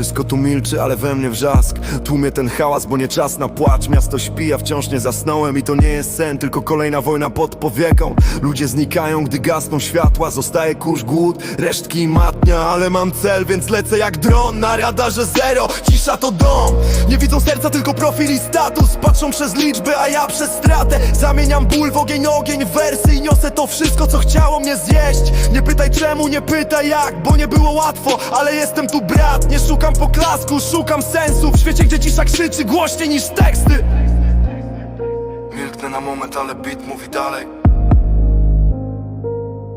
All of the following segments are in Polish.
Wszystko tu milczy, ale we mnie wrzask. Tłumie ten hałas, bo nie czas na płacz. Miasto śpi, a wciąż nie zasnąłem I to nie jest sen, tylko kolejna wojna pod powieką. Ludzie znikają, gdy gasną światła Zostaje kurz, głód, resztki i matnia Ale mam cel, więc lecę jak dron Na radarze zero, cisza to dom Nie widzą serca, tylko profil i status. Patrzą przez liczby, a ja przez stratę. Zamieniam ból w ogień, ogień, wersy I niosę to wszystko, co chciało mnie zjeść. Nie pytaj czemu, nie pytaj jak Bo nie było łatwo, ale jestem tu brat. Nie szukam poklasku, szukam sensu. W świecie, gdzie cisza krzyczy głośniej niż teksty. Milknę na moment, ale beat mówi dalej.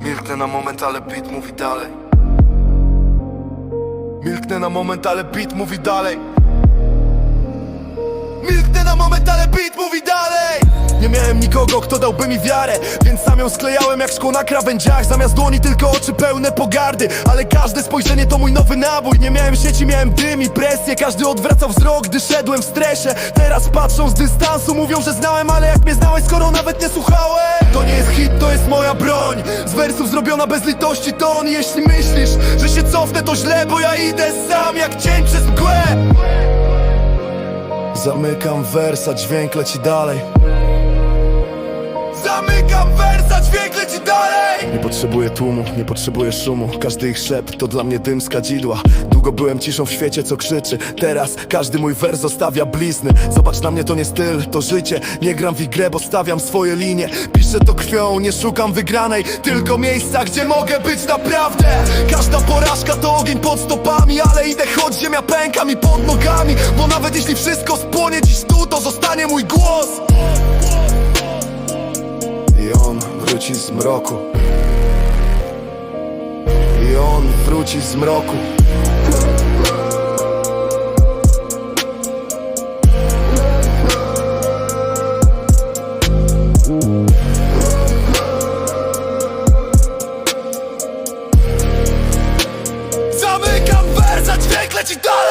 Milknę na moment, ale beat mówi dalej. Milknę na moment, ale beat mówi dalej. Milknę na moment, ale beat nikogo, kto dałby mi wiarę? Więc sam ją sklejałem jak szkło na krawędziach. Zamiast dłoni tylko oczy pełne pogardy. Ale każde spojrzenie to mój nowy nabój. Nie miałem sieci, miałem dym i presję. Każdy odwracał wzrok, gdy szedłem w stresie. Teraz patrzą z dystansu, mówią, że znałem Ale jak mnie znałeś, skoro nawet nie słuchałem? To nie jest hit, to jest moja broń. Z wersów zrobiona bez litości ton Jeśli myślisz, że się cofnę, to źle Bo ja idę sam jak cień przez mgłę. Zamykam wersa, dźwięk leci dalej Zamykam wersa, dźwięk leci dalej. Nie potrzebuję tłumu, nie potrzebuję szumu. Każdy ich szept to dla mnie dym z kadzidła. Długo byłem ciszą w świecie, co krzyczy. Teraz każdy mój wers zostawia blizny. Zobacz na mnie, to nie styl, to życie. Nie gram w ich grę, bo stawiam swoje linie. Piszę to krwią, nie szukam wygranej. Tylko miejsca, gdzie mogę być naprawdę. Każda porażka to ogień pod stopami Ale idę, choć ziemia pęka mi pod nogami. Bo nawet jeśli wszystko spłonie dziś tu, to zostanie mój głos i on wróci z mroku. I on wróci z mroku. Zamykam wersa, dźwięk leci dalej